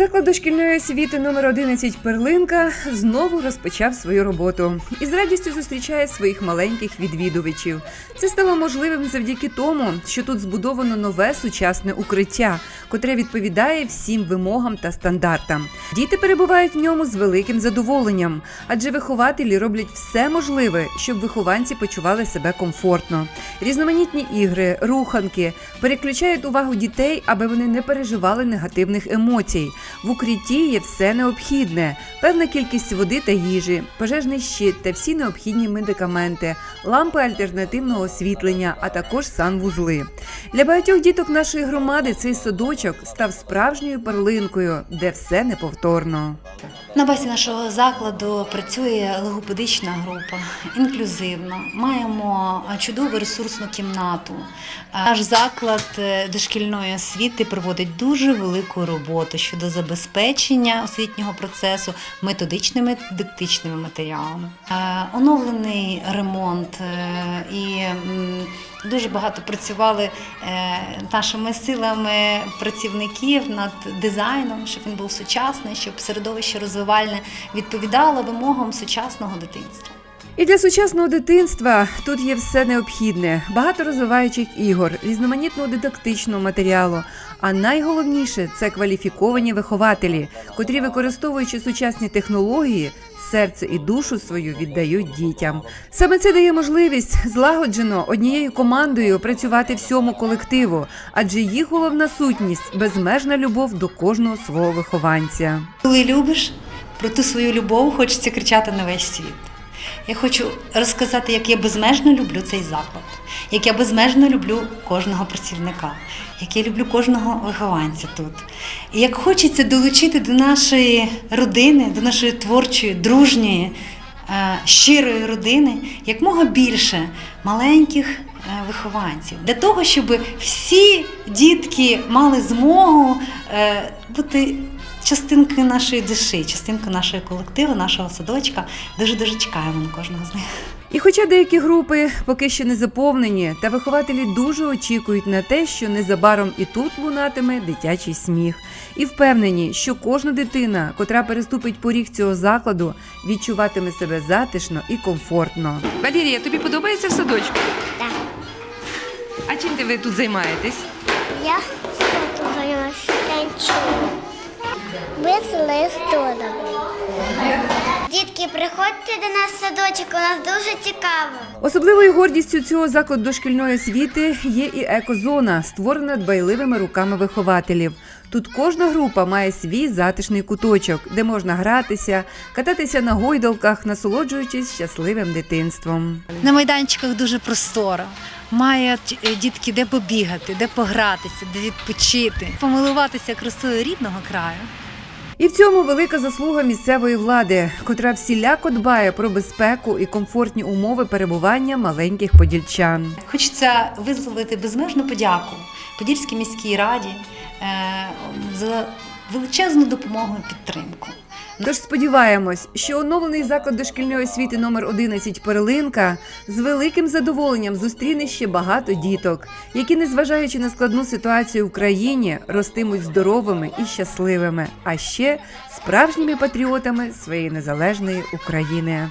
Заклад дошкільної освіти номер 11 Перлинка знову розпочав свою роботу і з радістю зустрічає своїх маленьких відвідувачів. Це стало можливим завдяки тому, що тут збудовано нове сучасне укриття, котре відповідає всім вимогам та стандартам. Діти перебувають в ньому з великим задоволенням, адже вихователі роблять все можливе, щоб вихованці почували себе комфортно. Різноманітні ігри, руханки переключають увагу дітей, аби вони не переживали негативних емоцій. В укритті є все необхідне: певна кількість води та їжі, пожежний щит та всі необхідні медикаменти, лампи альтернативного освітлення, а також санвузли. Для багатьох діток нашої громади цей садочок став справжньою перлинкою, де все неповторно. На базі нашого закладу працює логопедична група, інклюзивно. Маємо чудову ресурсну кімнату. Наш заклад е, дошкільної освіти проводить дуже велику роботу щодо забезпечення освітнього процесу методичними дидактичними матеріалами. Е, Оновлений ремонт е, і дуже багато працювали е, нашими силами працівників над дизайном, щоб він був сучасний, щоб середовище розвивальне відповідало вимогам сучасного дитинства. І для сучасного дитинства тут є все необхідне: багато розвиваючих ігор, різноманітного дидактичного матеріалу. А найголовніше це кваліфіковані вихователі, котрі, використовуючи сучасні технології, серце і душу свою віддають дітям. Саме це дає можливість злагоджено однією командою працювати всьому колективу, адже їх головна сутність безмежна любов до кожного свого вихованця. Коли любиш, про ту свою любов хочеться кричати на весь світ. Я хочу розказати, як я безмежно люблю цей заклад, як я безмежно люблю кожного працівника, як я люблю кожного вихованця тут. І як хочеться долучити до нашої родини, до нашої творчої, дружньої, е, щирої родини якмога більше маленьких вихованців, для того, щоб всі дітки мали змогу е, бути частинкою нашої душі, частинкою нашого колективу, нашого садочка. Дуже дуже чекаємо на кожного з них. І хоча деякі групи поки що не заповнені, та вихователі дуже очікують на те, що незабаром і тут лунатиме дитячий сміх, і впевнені, що кожна дитина, котра переступить поріг цього закладу, відчуватиме себе затишно і комфортно. Валерія, тобі подобається в садочку? Чим ти ви тут займаєтесь? Я спортом танцюю. Без здорово. Дітки, приходьте до нас в садочок, у нас дуже цікаво. Особливою гордістю цього закладу дошкільної освіти є і екозона, створена дбайливими руками вихователів. Тут кожна група має свій затишний куточок, де можна гратися, кататися на гойдалках, насолоджуючись щасливим дитинством. На майданчиках дуже просторо. Мають е, дітки де побігати, де погратися, де відпочити, помилуватися красою рідного краю. І в цьому велика заслуга місцевої влади, котра всіляко дбає про безпеку і комфортні умови перебування маленьких подільчан. Хочеться висловити безмежну подяку Подільській міській раді е, за величезну допомогу і підтримку. Тож сподіваємось, що оновлений заклад дошкільної освіти номер 11 Перлинка з великим задоволенням зустріне ще багато діток, які, незважаючи на складну ситуацію в країні, ростимуть здоровими і щасливими, а ще справжніми патріотами своєї незалежної України.